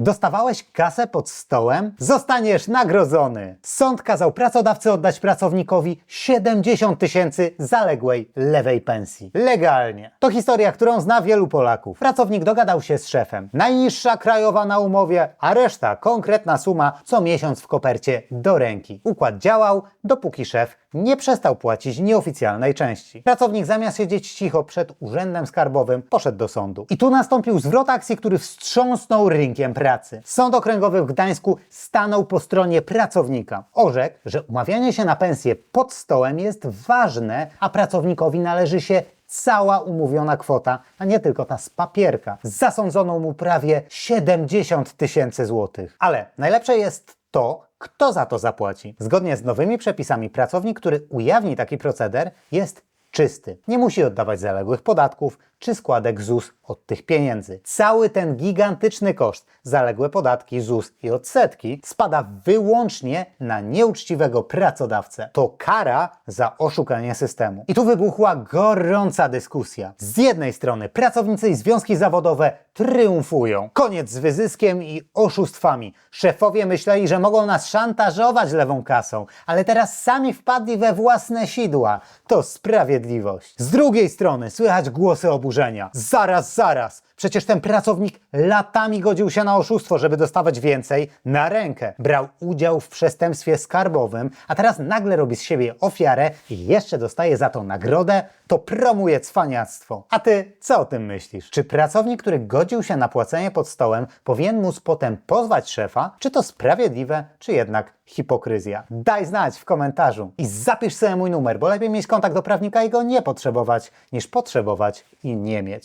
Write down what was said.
Dostawałeś kasę pod stołem? Zostaniesz nagrodzony! Sąd kazał pracodawcy oddać pracownikowi 70 tysięcy zaległej lewej pensji. Legalnie. To historia, którą zna wielu Polaków. Pracownik dogadał się z szefem. Najniższa krajowa na umowie, a reszta konkretna suma co miesiąc w kopercie do ręki. Układ działał, dopóki szef nie przestał płacić nieoficjalnej części. Pracownik zamiast siedzieć cicho przed urzędem skarbowym, poszedł do sądu. I tu nastąpił zwrot akcji, który wstrząsnął rynkiem pracy. Sąd okręgowy w Gdańsku stanął po stronie pracownika. Orzekł, że umawianie się na pensję pod stołem jest ważne, a pracownikowi należy się cała umówiona kwota, a nie tylko ta z papierka. Zasądzono mu prawie 70 tysięcy złotych. Ale najlepsze jest to, kto za to zapłaci. Zgodnie z nowymi przepisami pracownik, który ujawni taki proceder, jest czysty. Nie musi oddawać zaległych podatków czy składek ZUS od tych pieniędzy. Cały ten gigantyczny koszt, zaległe podatki, ZUS i odsetki, spada wyłącznie na nieuczciwego pracodawcę. To kara za oszukanie systemu. I tu wybuchła gorąca dyskusja. Z jednej strony pracownicy i związki zawodowe triumfują. Koniec z wyzyskiem i oszustwami. Szefowie myśleli, że mogą nas szantażować lewą kasą, ale teraz sami wpadli we własne sidła. To sprawiedliwość. Z drugiej strony słychać głosy oburzenia. Zaraz, zaraz! Przecież ten pracownik latami godził się na oszustwo, żeby dostawać więcej na rękę. Brał udział w przestępstwie skarbowym, a teraz nagle robi z siebie ofiarę i jeszcze dostaje za to nagrodę, to promuje cwaniactwo. A ty co o tym myślisz? Czy pracownik, który godził się na płacenie pod stołem, powinien móc potem pozwać szefa? Czy to sprawiedliwe, czy jednak hipokryzja? Daj znać w komentarzu i zapisz sobie mój numer, bo lepiej mieć kontakt do prawnika i go nie potrzebować, niż potrzebować i nie mieć.